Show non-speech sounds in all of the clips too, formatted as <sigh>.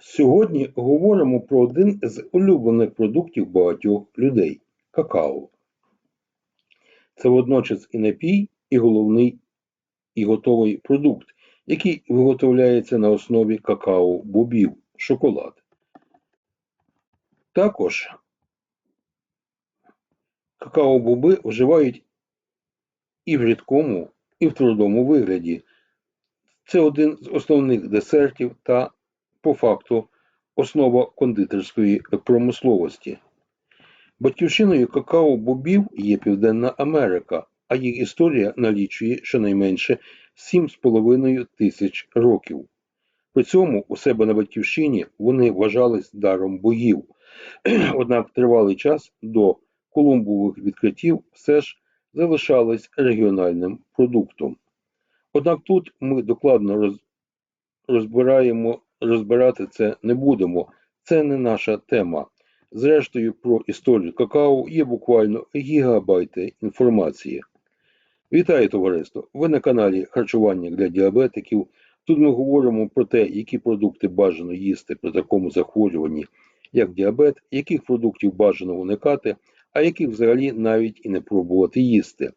Сьогодні говоримо про один з улюблених продуктів багатьох людей какао. Це водночас і напій, і головний і готовий продукт, який виготовляється на основі какао-бобів, шоколад. Також какао-боби вживають і в рідкому, і в твердому вигляді. Це один з основних десертів та, по факту, основа кондитерської промисловості. Батьківщиною какао-бобів є Південна Америка, а їх історія налічує щонайменше 7,5 тисяч років. При цьому у себе на батьківщині вони вважались даром богів. <clears throat> Однак тривалий час до Колумбових відкриттів все ж залишались регіональним продуктом. Однак тут ми докладно роз, розбираємо, розбирати це не будемо, це не наша тема. Зрештою, про історію какао є буквально гігабайти інформації. Вітаю товариство! Ви на каналі Харчування для діабетиків. Тут ми говоримо про те, які продукти бажано їсти при такому захворюванні, як діабет, яких продуктів бажано уникати, а яких взагалі навіть і не пробувати їсти.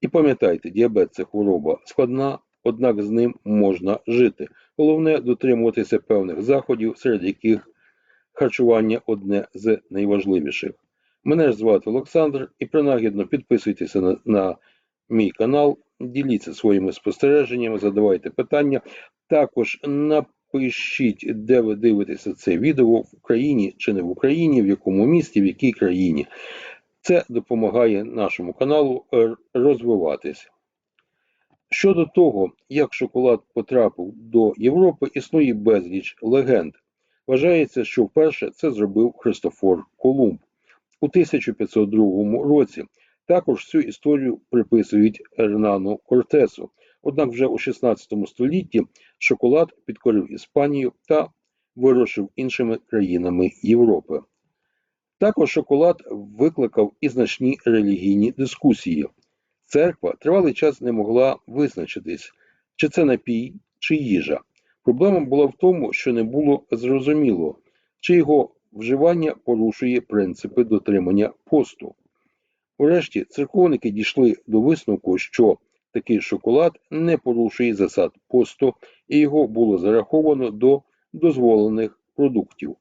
І пам'ятайте, діабет це хвороба складна, однак з ним можна жити. Головне дотримуватися певних заходів, серед яких харчування одне з найважливіших. Мене ж звати Олександр і принагідно підписуйтеся на, на мій канал, діліться своїми спостереженнями, задавайте питання. Також напишіть, де ви дивитеся це відео в Україні чи не в Україні, в якому місті, в якій країні. Це допомагає нашому каналу е, розвиватись. Щодо того, як шоколад потрапив до Європи, існує безліч легенд. Вважається, що вперше це зробив Христофор Колумб у 1502 році. Також цю історію приписують Ернану Кортесу. Однак вже у 16 столітті шоколад підкорив Іспанію та вирушив іншими країнами Європи. Також шоколад викликав і значні релігійні дискусії. Церква тривалий час не могла визначитись, чи це напій, чи їжа. Проблема була в тому, що не було зрозуміло, чи його вживання порушує принципи дотримання посту. Урешті церковники дійшли до висновку, що такий шоколад не порушує засад посту, і його було зараховано до дозволених продуктів.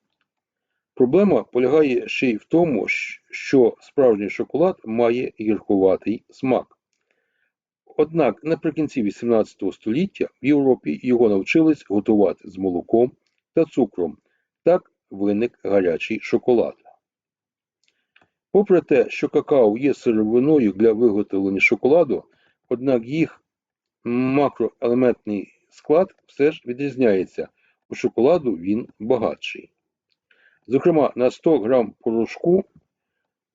Проблема полягає ще й в тому, що справжній шоколад має гіркуватий смак. Однак наприкінці XVIII століття в Європі його навчились готувати з молоком та цукром. Так виник гарячий шоколад. Попри те, що какао є сировиною для виготовлення шоколаду, однак їх макроелементний склад все ж відрізняється. У шоколаду він багатший. Зокрема, на 100 грам порошку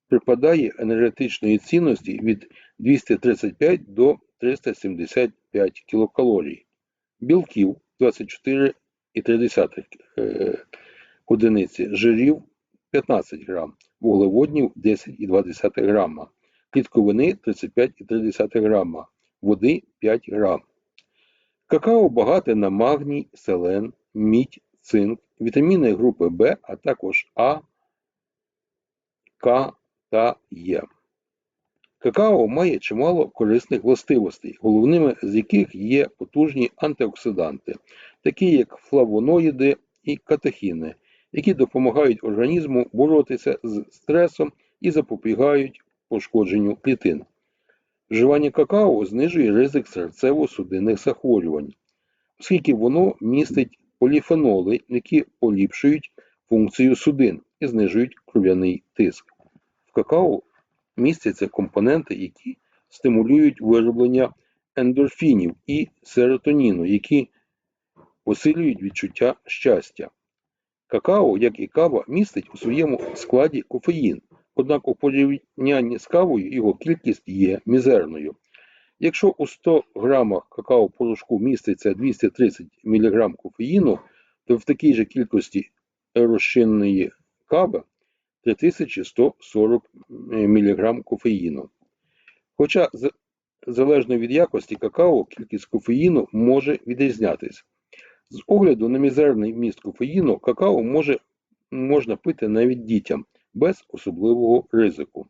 припадає енергетичної цінності від 235 до 375 кілокалорій, білків 24,3 е, одиниці, жирів 15 грам, вуглеводнів 10,2 грама, клітковини 35,3 грама, води 5 грам. Какао багате на магній, селен, мідь, цинк, вітаміни групи В, а також А, К та Е. Какао має чимало корисних властивостей, головними з яких є потужні антиоксиданти, такі як флавоноїди і катехіни, які допомагають організму боротися з стресом і запобігають пошкодженню клітин. Вживання какао знижує ризик серцево-судинних захворювань, оскільки воно містить поліфеноли, які поліпшують функцію судин і знижують кров'яний тиск. В какао містяться компоненти, які стимулюють вироблення ендорфінів і серотоніну, які посилюють відчуття щастя. Какао, як і кава, містить у своєму складі кофеїн, однак у порівнянні з кавою його кількість є мізерною. Якщо у 100 грамах какао-порошку міститься 230 мг кофеїну, то в такій же кількості розчинної кави 3140 мг кофеїну. Хоча, залежно від якості какао, кількість кофеїну може відрізнятися. З огляду на мізерний вміст кофеїну, какао може, можна пити навіть дітям без особливого ризику.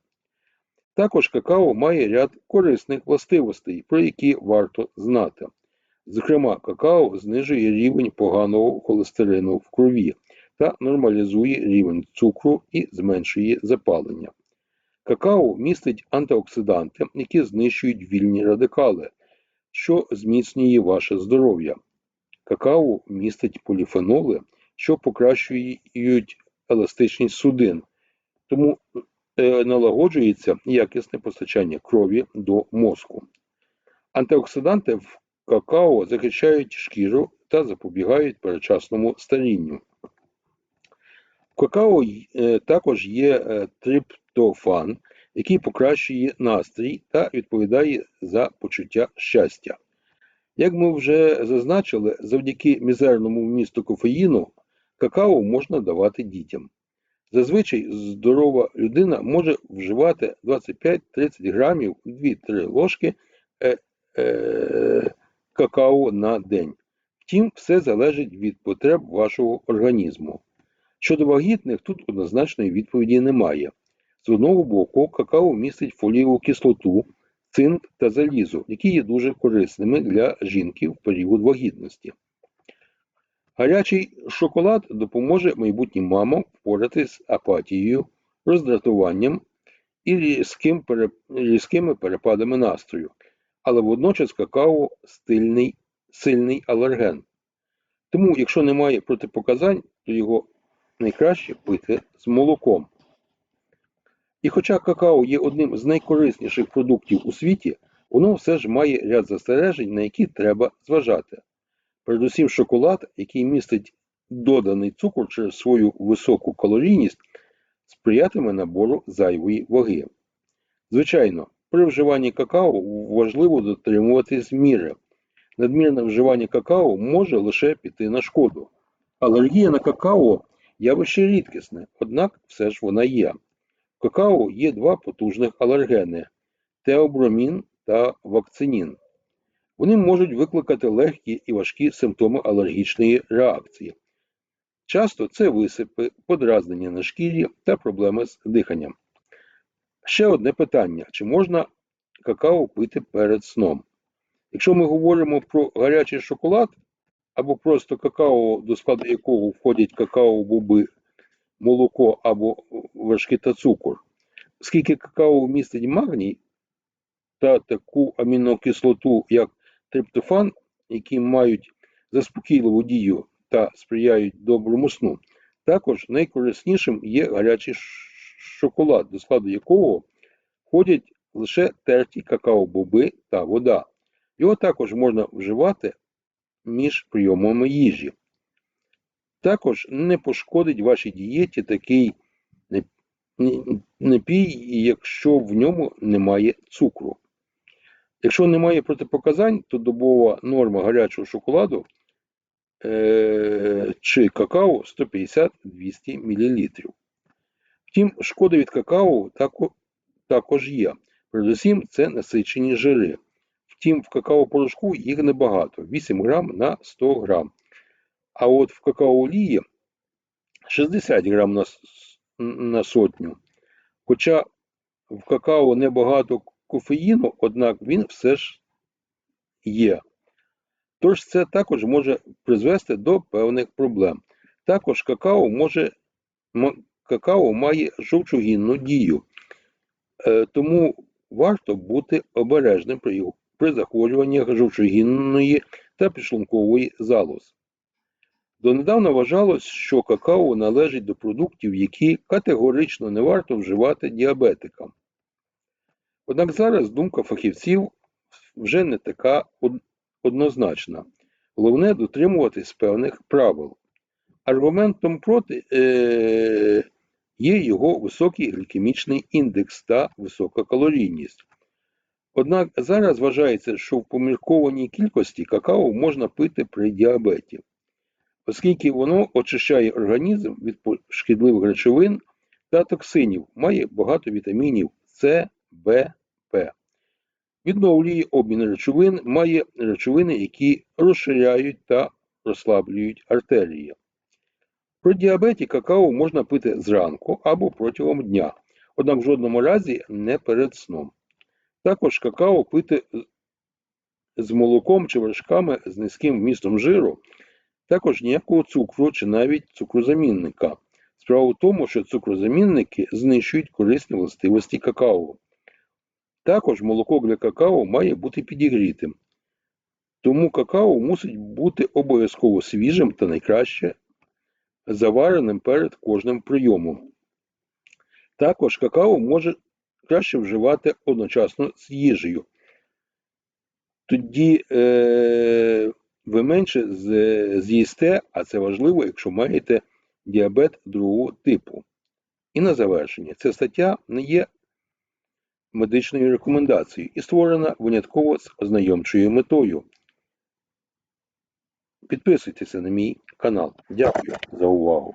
Також какао має ряд корисних властивостей, про які варто знати. Зокрема, какао знижує рівень поганого холестерину в крові та нормалізує рівень цукру і зменшує запалення. Какао містить антиоксиданти, які знищують вільні радикали, що зміцнює ваше здоров'я. Какао містить поліфеноли, що покращують еластичність судин, тому е, налагоджується якісне постачання крові до мозку. Антиоксиданти в какао захищають шкіру та запобігають передчасному старінню. Какао е, також є е, триптофан, який покращує настрій та відповідає за почуття щастя. Як ми вже зазначили, завдяки мізерному вмісту кофеїну какао можна давати дітям. Зазвичай здорова людина може вживати 25-30 грамів 2-3 ложки е, какао на день. Втім, все залежить від потреб вашого організму. Щодо вагітних, тут однозначної відповіді немає. З одного боку, какао містить фолієву кислоту, цинк та залізо, які є дуже корисними для жінки в період вагітності. Гарячий шоколад допоможе майбутнім мамам впоратись з апатією, роздратуванням і різким різкими перепадами настрою, але водночас какао стильний, сильний алерген. Тому, якщо немає протипоказань, то його найкраще пити з молоком. І хоча какао є одним з найкорисніших продуктів у світі, воно все ж має ряд застережень, на які треба зважати. Передусім шоколад, який містить доданий цукор через свою високу калорійність, сприятиме набору зайвої ваги. Звичайно, при вживанні какао важливо дотримуватись міри. Надмірне вживання какао може лише піти на шкоду. Алергія на какао явище рідкісне, однак все ж вона є. В какао є два потужних алергени теобромін та вакцинін. Вони можуть викликати легкі і важкі симптоми алергічної реакції. Часто це висипи, подразнення на шкірі та проблеми з диханням. Ще одне питання: чи можна какао пити перед сном? Якщо ми говоримо про гарячий шоколад або просто какао, до складу якого входять какао-боби, молоко або вершки та цукор, оскільки какао містить магній та таку амінокислоту, як триптофан, які мають заспокійливу дію та сприяють доброму сну, також найкориснішим є гарячий шоколад, до складу якого входять лише терті какао-боби та вода. Його також можна вживати між прийомами їжі. Також не пошкодить вашій дієті такий напій, якщо в ньому немає цукру. Якщо немає протипоказань, то добова норма гарячого шоколаду е- чи какао 150-200 мл. Втім, шкода від какао також є. Передусім, це насичені жири. Втім, в какао-порошку їх небагато 8 грам на 100 грам. А от в какао-олії 60 грам на, на сотню. Хоча в какао небагато кофеїну, однак він все ж є. Тож це також може призвести до певних проблем. Також какао може какао має жовчогінну дію, Е, тому варто бути обережним при, його- при захворюваннях жовчогінної та підшлункової залоз. Донедавна вважалось, що какао належить до продуктів, які категорично не варто вживати діабетикам. Однак зараз думка фахівців вже не така однозначна. Головне дотримуватись певних правил. Аргументом проти е, є його високий глікемічний індекс та висока калорійність. Однак зараз вважається, що в поміркованій кількості какао можна пити при діабеті, оскільки воно очищає організм від шкідливих речовин та токсинів, має багато вітамінів С, В, П. Відновлює обмін речовин, має речовини, які розширяють та розслаблюють артерії. При діабеті какао можна пити зранку або протягом дня, однак в жодному разі не перед сном. Також какао пити з молоком чи вершками з низьким вмістом жиру, також ніякого цукру чи навіть цукрозамінника. Справа в тому, що цукрозамінники знищують корисні властивості какао. Також молоко для какао має бути підігрітим. Тому какао мусить бути обов'язково свіжим та найкраще завареним перед кожним прийомом. Також какао може краще вживати одночасно з їжею. Тоді е, ви менше з'їсте, а це важливо, якщо маєте діабет другого типу. І на завершення, ця стаття не є медичною рекомендацією і створена винятково з ознайомчою метою. Підписуйтеся на мій канал. Дякую за увагу.